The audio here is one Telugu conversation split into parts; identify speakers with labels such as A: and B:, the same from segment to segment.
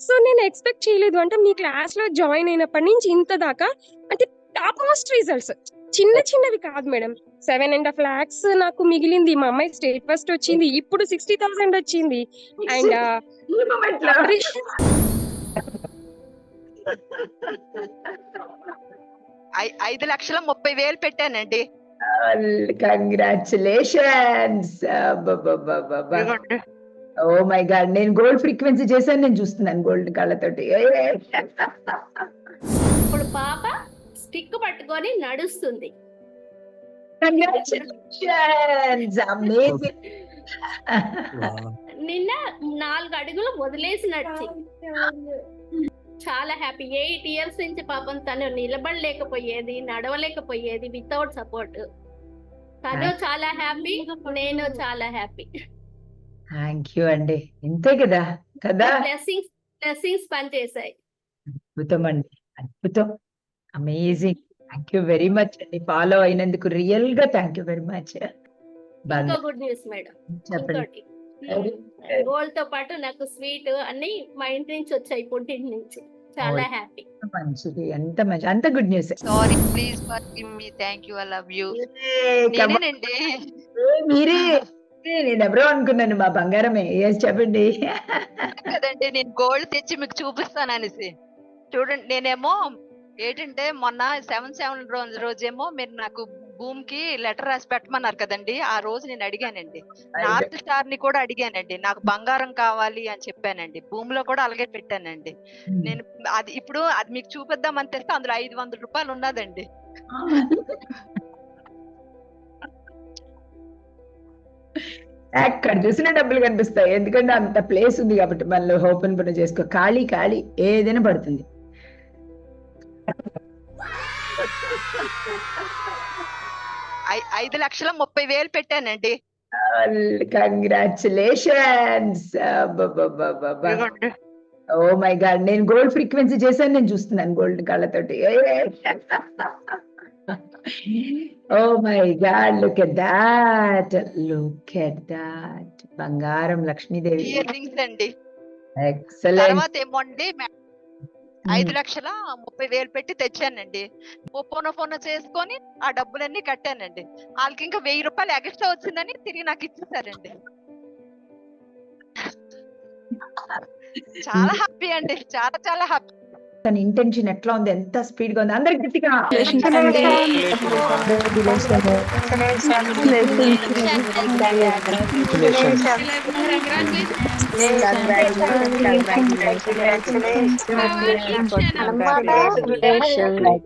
A: సో నేను ఎక్స్‌పెక్ట్ చేయలేదు. అంటే మీ క్లాస్‌లో జాయిన్ అయినప్పటి నుంచి ఇంత దాకా అంటే టాప్ మోస్ట్ రిజల్ట్స్. చిన్న చిన్నవి కాదు మేడం. 7 లాక్స్ నాకు మిగిలింది. మా అమ్మాయి స్టేట్ ఫస్ట్ వచ్చింది. ఇప్పుడు 60,000 వచ్చింది. అండ్ ఆహ్,
B: ఈ మొమెంట్‌లో
A: అప్రిషియేషన్
C: ఐ 5,30,000 పెట్టానండి.
B: All oh my god! నేను గోల్డ్ ఫ్రీక్వెన్సీ చేశాను. నేను చూస్తున్నాను గోల్డ్ కళ్ళతోటి.
D: ఇప్పుడు పాప స్టిక్ పట్టుకొని నడుస్తుంది. నిన్న 4 అడుగులు వదిలేసి నడిచింది. చాలా హ్యాపీ. 8 ఇయర్స్ నుంచి పాపం తను నిలబడలేకపోయేది, నడవలేకపోయేది వితౌట్ సపోర్ట్. తను చాలా హ్యాపీ. నేను చాలా హ్యాపీ.
B: థ్యాంక్ యూ అండి. ఇంతే కదా! కదా!
D: బ్లెస్సింగ్స్ బ్లెస్సింగ్స్ పనిచేశాయి.
B: అద్భుతం అండి. అద్భుతం. Amazing. Thank you very much అండి. ఫాలో అయినందుకు రియల్‌గా thank you very much.
D: Good news madam.
B: చెప్పండి.
D: గోల్డ్తో పాటు నాకు స్వీట్ అన్ని మా ఇంటి నుంచి వచ్చాయి పుట్టింటి నుంచి. చాలా. హ్యాపీ.
B: మంచిది. ఎంత మంచి అంత good news.
C: Sorry please forgive me. Thank you. I love you.
B: మీరే నేను ఎవరో అనుకున్నాను మా బంగారమే. ఎస్ చెప్పండి.
C: కదండి నేను గోల్డ్ తెచ్చి మీకు చూపిస్తాననేసి. చూడండి నేనేమో ఏంటంటే మొన్న 7/7 రోజు రోజేమో మీరు నాకు భూమికి లెటర్ రాసి పెట్టమన్నారు కదండీ! ఆ రోజు నేను అడిగానండి. నార్త్ స్టార్‌ని కూడా అడిగానండి. నాకు బంగారం కావాలి అని చెప్పానండి. భూమిలో కూడా అలాగే పెట్టానండి. నేను అది ఇప్పుడు అది మీకు చూపిద్దామని తెస్తే అందులో రూ. 500 ఉన్నదండి.
B: ఎక్కడ చూసినా డబ్బులు కనిపిస్తాయి. ఎందుకంటే అంత ప్లేస్ ఉంది కాబట్టి మనలో ఓపెన్ పని చేసుకో. ఖాళీ ఖాళీ ఏదైనా పడుతుంది.
C: ఐ 5,30,000 పెట్టానండి.
B: All congratulations. అబ్బబ్బబ్బబ్బబ్బా!
C: ఇదిగోండి.
B: Oh my God! నేను గోల్డ్ ఫ్రీక్వెన్సీ చేశాను. నేను చూస్తున్నాను గోల్డ్ కళ్ళతోటి. ఓహ్ my god! Look at that. Look at that. బంగారం లక్ష్మీదేవి.
C: ఇయర్ రింగ్స్ అండి.
B: ఎక్సలెంట్.
C: తర్వాత ఏమో అండి మే 5,30,000 పెట్టి తెచ్చానండి. ఒప్పోనో ఫోనో చేసుకొని ఆ డబ్బులన్నీ కట్టానండి. ఆళ్ళకి ఇంకా రూ. 1,000 ఎక్స్‌ట్రా వచ్చిందని తిరిగి నాకు ఇచ్చేసారండి. చాలా హ్యాపీ అండి. చాలా చాలా హ్యాపీ.
B: తన ఇంటెన్షన్ ఎట్లా ఉంది? ఎంత స్పీడ్‌గా ఉంది? అందరికి గట్టిగా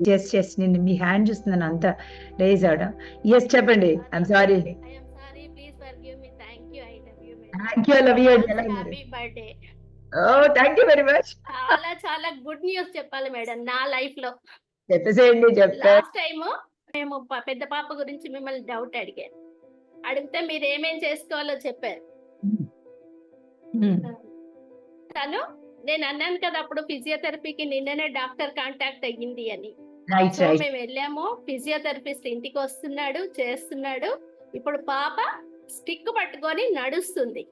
B: ఎస్ ఎస్ నేను మీ హ్యాండ్ చూస్తున్నాను అంత రేజ్ అవడం. ఎస్ చెప్పండి. I'm sorry. Thank you. I love you.
D: Happy birthday.
B: You very much.
D: చాలా చాలా గుడ్ న్యూస్ చెప్పాలి మేడం నా లైఫ్లో.
B: చెప్పేసేయండి. చెప్తా.
D: లాస్ట్ టైమ్ మేము పెద్ద పాప గురించి మిమ్మల్ని డౌట్ అడిగాను. అడిగితే మీరు ఏమేం చేసుకోవాలో చెప్పారు.
B: హ్మ్.
D: తను నేను అన్నాను కదా అప్పుడు ఫిజియోథెరపీకి నిన్ననే డాక్టర్ కాంటాక్ట్ అయ్యింది అని. మేము వెళ్ళాము ఫిజియోథెరపిస్ట్ ఇంటికి వస్తున్నాడు చేస్తున్నాడు. ఇప్పుడు పాప స్టిక్ పట్టుకొని నడుస్తుంది.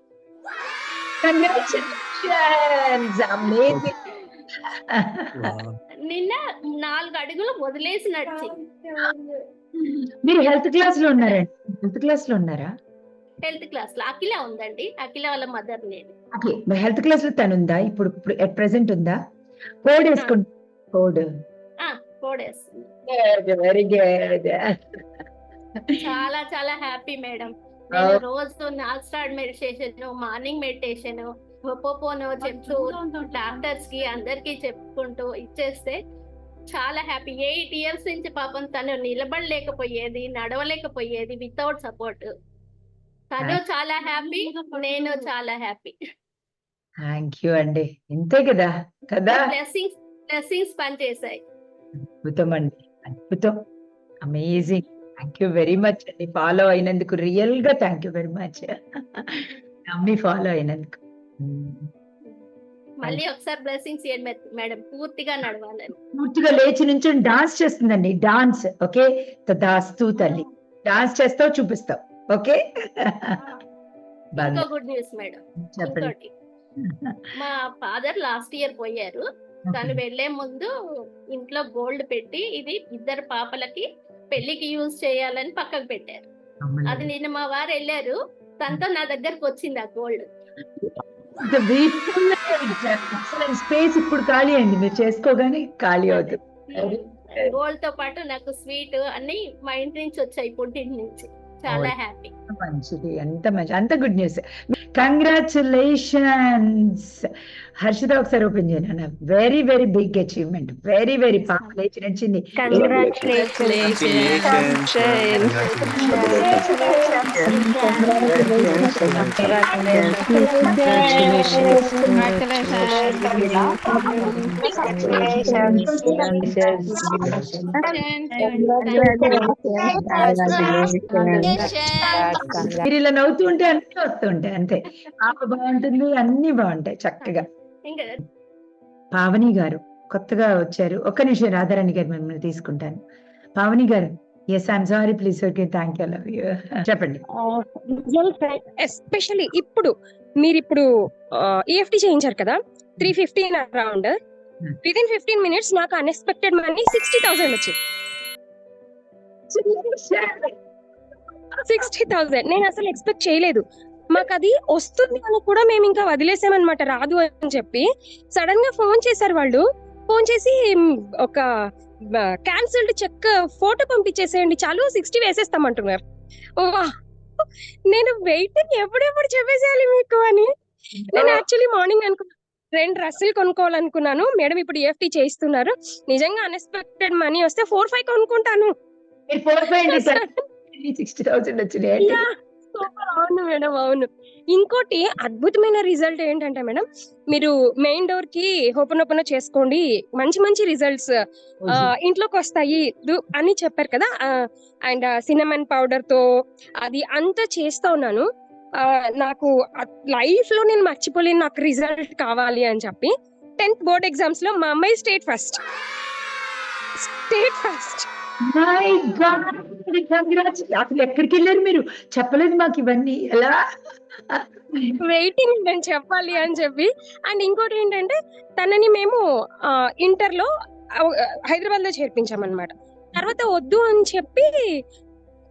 B: కంగ్రాచ్యులేషన్స్. అమేజింగ్.
D: నిన్న 4 అడుగులు వదిలేసి నడిచింది.
B: మీరు హెల్త్ క్లాస్‌లో ఉన్నారండి? హెల్త్ క్లాస్‌లో ఉన్నారా?
D: హెల్త్ క్లాస్లో అఖిల ఉందండి. అఖిల వాళ్ళ మదర్ నేను.
B: ఓకే. హెల్త్ క్లాస్‌లో తనుందా? ఇప్పుడు ఇప్పుడు ఎట్ ప్రెజెంట్ ఉందా? కోడ్ వేసుకోండి. కోడ్.
D: ఆ కోడేస్తుంది.
B: Very good.
D: చాలా చాలా హ్యాపీ మేడం. నేను రోజు నాస్టాడ్ మెడిటేషన్, మార్నింగ్ మెడిటేషన్, ఒపోపోనో చెప్తూ డాక్టర్స్కి అందరికి చెప్పుకుంటూ ఇచ్చేస్తే చాలా హ్యాపీ. 8 ఇయర్స్ నుంచి పాపం తను నిలబడలేకపోయేది, నడవలేకపోయేది వితౌట్ సపోర్ట్. తను చాలా హ్యాపీ. నేను చాలా హ్యాపీ.
B: థాంక్ యూ అండి. ఇంతే కదా! కదా!
D: బ్లెస్సింగ్స్ బ్లెస్సింగ్స్ పనిచేశాయి.
B: అద్భుతం అండి. అద్భుతం. Amazing. Thank you very much అండి. ఫాలో అయినందుకు రియల్‌గా థాంక్ యూ వెరీ మచ్. నమ్మి ఫాలో అయినందుకు.
D: మళ్ళీ ఒకసారి బ్లెస్సింగ్స్ ఇవ్వండి మేడం పూర్తిగా నడవాలని.
B: పూర్తిగా లేచి నుంచొని డాన్స్ చేస్తుందండి. డాన్స్. ఓకే. తదాస్తు తల్లి. డాన్స్ చేస్తావు చూపిస్తావు. ఓకే.
D: Good news madam.
B: చెప్పండి.
D: మా ఫాదర్ లాస్ట్ ఇయర్ పోయారు తను వెళ్ళే ముందు ఇంట్లో గోల్డ్ పెట్టి ఇది ఇద్దరు పాపలకి పెళ్ళికి యూజ్ చేయాలని పక్కకు పెట్టారు. అది నిన్న మా వారు వెళ్ళారు. తనతో నా దగ్గరకు వచ్చింది ఆ గోల్డ్.
B: స్పేస్ ఇప్పుడు ఖాళీ అయింది. మీరు చేసుకోగానే ఖాళీ అవుతుంది.
D: గోల్డ్తో పాటు నాకు స్వీట్ అన్ని మా ఇంటి నుంచి వచ్చాయి పుట్టింటి నుంచి. చాలా హ్యాపీ.
B: మంచిది. ఎంత మంచి అంత గుడ్ న్యూస్. కంగ్రాచులేషన్స్ హర్షిత ఒకసారి ఓపెన్ చేయను very very big achievement very very పాప లేచి నడిచింది మీరు ఇలా నవ్వుతూ ఉంటే అన్ని వస్తుంటాయి అంతే. పాప బాగుంటుంది అన్ని బాగుంటాయి చక్కగా.
D: ఇంకా
B: పావని గారు కొత్తగా వచ్చారు. ఒక్క నిమిషం రాధారాణి గారు మిమ్మల్ని తీసుకుంటాను. పావని గారు yes I'm sorry please okay thank you love you చెప్పండి.
A: ఎస్పెషల్లీ ఇప్పుడు మీరు ఇప్పుడు ఈఎఫ్టీ చేయించారు కదా? Three fifteen around. With in fifteen minutes నాకు అన్ఎక్స్పెక్టెడ్ మనీ సిక్స్టీ థౌసండ్ వచ్చింది. సిక్స్టీ థౌసండ్ నేను అసలు ఎక్స్పెక్ట్ చేయలేదు. మాకు అది వస్తుంది అని కూడా మేము ఇంకా వదిలేసామన్నమాట. రాదు అని చెప్పి. సడన్గా ఫోన్ చేశారు వాళ్ళు. ఫోన్ చేసి ఒక క్యాన్సిల్డ్ చెక్ ఫోటో పంపించేసేయండి. చాలు సిక్స్టీ వేసేస్తామంటున్నారు. నేను వెయిటింగ్ ఎప్పుడెప్పుడు చెప్పేసేయాలి మీకు? అని. నేను యాక్చువల్లీ మార్నింగ్ అనుకున్నా. రెండు డ్రెస్సులు కొనుక్కోవాలనుకున్నాను. మేడం ఇప్పుడు EFT చేయిస్తున్నారు. నిజంగా అన్ఎక్స్పెక్టెడ్ మనీ వస్తే ఫోర్ ఫైవ్ కొనుక్కుంటాను. అవును మేడం అవును. ఇంకోటి అద్భుతమైన రిజల్ట్ ఏంటంటే మేడం మీరు మెయిన్ డోర్కి ఓపెన్ ఓపెన్ చేసుకోండి. మంచి మంచి రిజల్ట్స్ ఇంట్లోకి వస్తాయి అని చెప్పారు కదా అండ్ సినమన్ పౌడర్తో అది అంతా చేస్తా ఉన్నాను. నాకు లైఫ్లో నేను మర్చిపోలేను నాకు రిజల్ట్ కావాలి అని చెప్పి టెన్త్ బోర్డ్ ఎగ్జామ్స్లో మా అమ్మాయి state first. State first.
B: My god అసలు ఎక్కడికి వెళ్ళారు మీరు? చెప్పలేదు మాకు ఇవన్నీ. ఎలా?
A: వెయిటింగ్ నేను చెప్పాలి అని చెప్పి. అండ్ ఇంకోటి ఏంటంటే తనని మేము ఇంటర్లో హైదరాబాద్లో చేర్పించామన్నమాట. తర్వాత వద్దు అని చెప్పి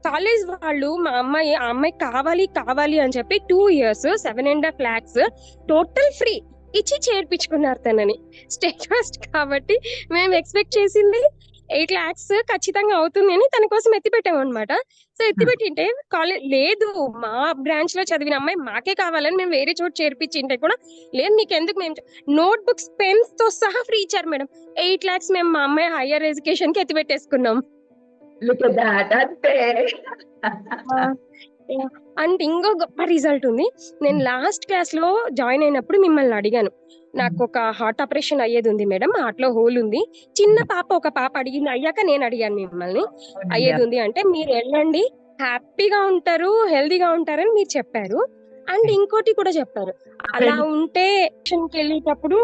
A: కాలేజ్ వాళ్ళు మా అమ్మాయి ఆ అమ్మాయి కావాలి కావాలి అని చెప్పి two years seven and half lakhs total free ఇచ్చి చేర్పించుకున్నారు తనని. స్టేట్ ఫస్ట్ కాబట్టి మేము ఎక్స్పెక్ట్ చేసింది ఎయిట్ లాక్స్ ఖచ్చితంగా అవుతుంది అని తన కోసం ఎత్తి పెట్టామన్నమాట సో ఎత్తి పెట్టింటే కాలేజ్ లేదు మా బ్రాంచ్లో చదివిన అమ్మాయి మాకే కావాలని మేము వేరే చోట చేర్పించింటే కూడా లేదు మీకు ఎందుకు మేము నోట్ బుక్స్ పెన్స్తో సహా ఫ్రీ ఇచ్చారు మేడం. ఎయిట్ లాక్స్ మేము మా అమ్మాయి హైయర్ ఎడ్యుకేషన్కి ఎత్తి పెట్టేసుకున్నాం
B: లుక్ దాట్ అంతే
A: అండ్ ఇంకో గొప్ప రిజల్ట్ ఉంది. నేను లాస్ట్ క్లాస్లో జాయిన్ అయినప్పుడు మిమ్మల్ని అడిగాను. నాకు ఒక హార్ట్ ఆపరేషన్ అయ్యేది ఉంది మేడం హార్ట్లో హోల్ ఉంది. చిన్న పాప ఒక పాప అడిగింది అయ్యాక నేను అడిగాను మిమ్మల్ని. అయ్యేది ఉంది అంటే మీరు వెళ్ళండి హ్యాపీగా ఉంటారు హెల్దీగా ఉంటారని మీరు చెప్పారు. అండ్ ఇంకోటి కూడా చెప్పారు అలా ఉంటే కి వెళ్ళేటప్పుడు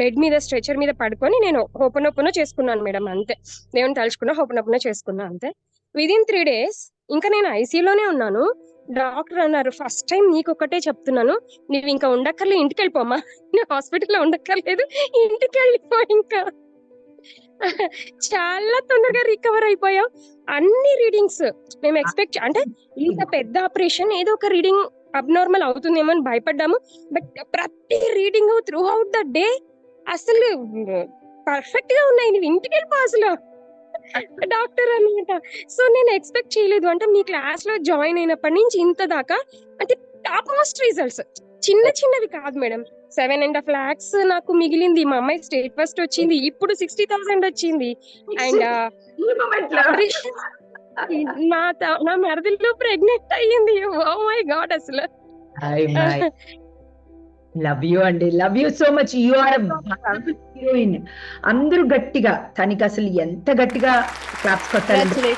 A: బెడ్ మీద స్ట్రెచర్ మీద పడుకొని నేను ఓపెన్ ఓపెన్ చేసుకున్నాను మేడం అంతే. దేవుని తలుచుకున్నా ఓపెన్ ఓపెన్ చేసుకున్నా అంతే. విదిన్ త్రీ డేస్ ఇంకా నేను ఐసీలోనే ఉన్నాను. డాక్టర్ అన్నారు ఫస్ట్ టైం నీకు ఒకటే చెప్తున్నాను. నువ్వు ఇంకా ఉండక్కర్లే ఇంటికి వెళ్ళిపోమా నువ్వు హాస్పిటల్లో ఉండక్కర్లేదు ఇంటికి వెళ్ళిపో ఇంకా. చాలా తొందరగా రికవర్ అయిపోయాం అన్ని రీడింగ్స్ మేము ఎక్స్పెక్ట్ అంటే ఇంత పెద్ద ఆపరేషన్ ఏదో ఒక రీడింగ్ అబ్నార్మల్ అవుతుందేమో అని భయపడ్డాము. బట్ ప్రతి reading throughout the day అసలు పర్ఫెక్ట్గా ఉన్నాయి. నువ్వు ఇంటికి వెళ్ళిపో అసలు. డాక్టర్ అన్నమాట. సో నేను ఎక్స్పెక్ట్ చేయలేదు. అంటే మీ క్లాస్లో జాయిన్ అయినప్పటి నుంచి ఇంత దాకా అంటే టాప్ మోస్ట్ రిజల్ట్స్. చిన్న చిన్నవి కాదు madam. Seven and half lakhs నాకు మిగిలింది. మా అమ్మాయి స్టేట్ ఫస్ట్ వచ్చింది. ఇప్పుడు సిక్స్టీ థౌసండ్ వచ్చింది. అండ్ నా నా మరదల్లో ప్రెగ్నెంట్ అయ్యింది. ఓ మై గాడ్ అసలు.
B: లవ్ యూ అండి love you so much you are heroine అందరూ గట్టిగా తనకి అసలు ఎంత గట్టిగా క్లాప్స్ కొట్టాలి.